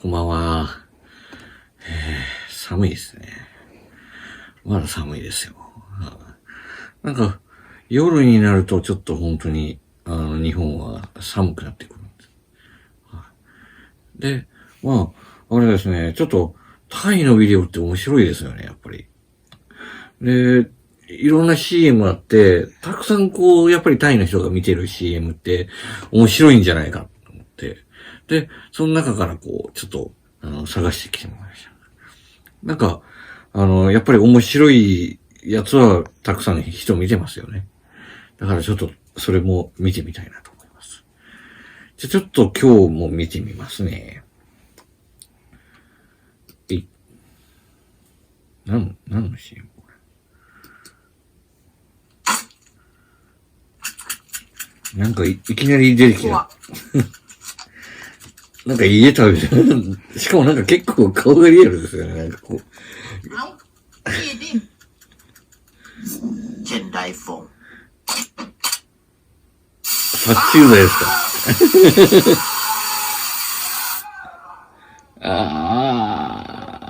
こんばんは。えー、寒いですね。まだ寒いですよ。なんか、夜になるとちょっと本当に、あの、日本は寒くなってくるんです。で、まあ、あれですね、ちょっと、タイのビデオって面白いですよね、やっぱり。で、いろんな CM あって、たくさんこう、やっぱりタイの人が見てる CM って面白いんじゃないか。で、その中からこう、ちょっと、あの、探してきてみました。なんか、あの、やっぱり面白いやつはたくさん人見てますよね。だからちょっと、それも見てみたいなと思います。じゃ、ちょっと今日も見てみますね。えい。なん、なんの CM? これ。なんかい、いきなり出てきた。なんか家食べてる。しかもなんか結構顔がリアルですよね。なんかこう。 Không, cái gì đi? Trên đại phùng 殺虫剤ですかあ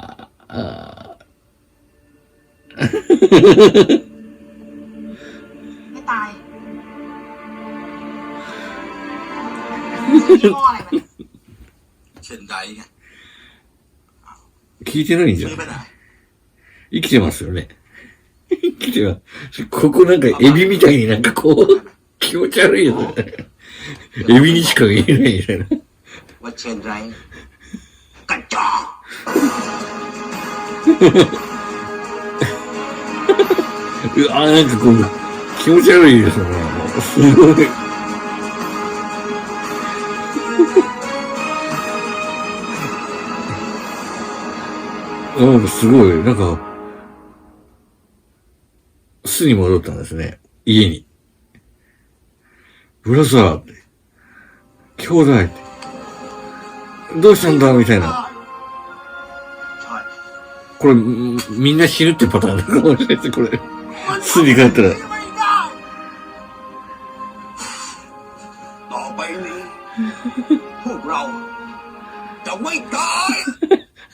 あ、あ Cái taiยี่ห้ออะไร มัน trên đáy 聞いてないんじゃん生きてますよね。生きてます。ここなんかエビみたいになんかこう、気持ち悪いよね。エビにしか見えないみたいな。Và trên ráy Cà chó うわ、なんかこう、気持ち悪いですよね。すごい。なんかすごい、なんか、巣に戻ったんですね。家に。ブラザーって。兄弟って。どうしたんだみたいな。これ、んみんな死ぬってパターンだかもしれないです、これ。巣に帰ったら。rầu chồng mấy cái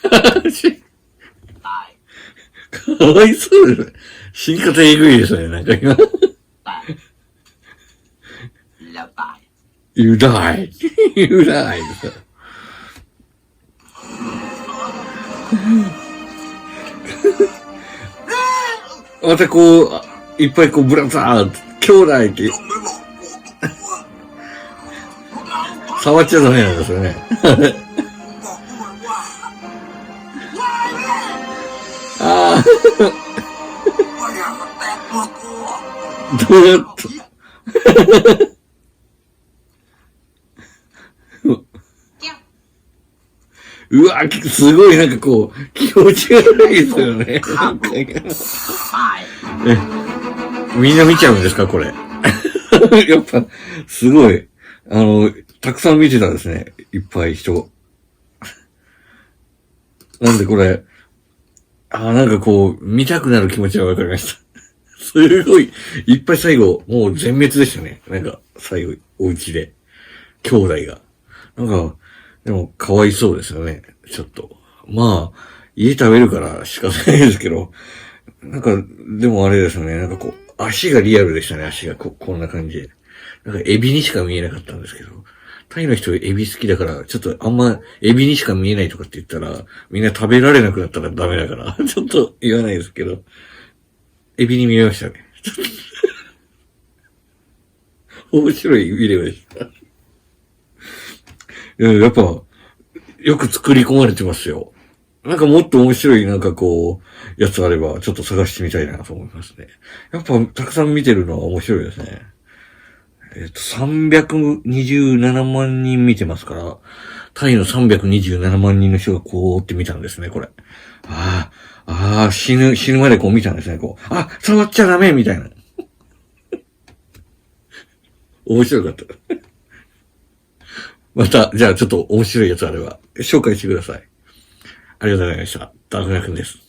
tài かわいそうですね。死に方えぐいですね、なんか今。tài là tài You die. You die. またこう、いっぱいこう、ブラザー、兄弟って、触っちゃダメなんですよね。どうやった。うわ、すごいなんかこう、気持ち悪いですよね。みんな見ちゃうんですかこれ？やっぱ、すごい。あの、たくさん見てたんですね。いっぱい人。なんでこれ、あなんかこう、見たくなる気持ちはわかりました。すごい、いっぱい最後、もう全滅でしたね。なんか、最後、お家で。兄弟が。なんか、でも、かわいそうですよね。ちょっと。まあ、家食べるから仕方ないですけど、なんか、でもあれですよね。なんかこう、足がリアルでしたね。足がこ、こんな感じで。なんか、エビにしか見えなかったんですけど。タイの人エビ好きだから、ちょっとあんまエビにしか見えないとかって言ったら、みんな食べられなくなったらダメだから、ちょっと言わないですけど、エビに見えましたね。面白いビデオでした。やっぱ、よく作り込まれてますよ。なんかもっと面白いなんかこう、やつあれば、ちょっと探してみたいなと思いますね。やっぱ、たくさん見てるのは面白いですね。えっ、と、327万人見てますから、タイの327万人の人がこうって見たんですね、これ。ああ、ああ、死ぬ、死ぬまでこう見たんですね、こう。あ、触っちゃダメみたいな。面白かった。また、じゃあちょっと面白いやつあれば、紹介してください。ありがとうございました。ダークナくんです。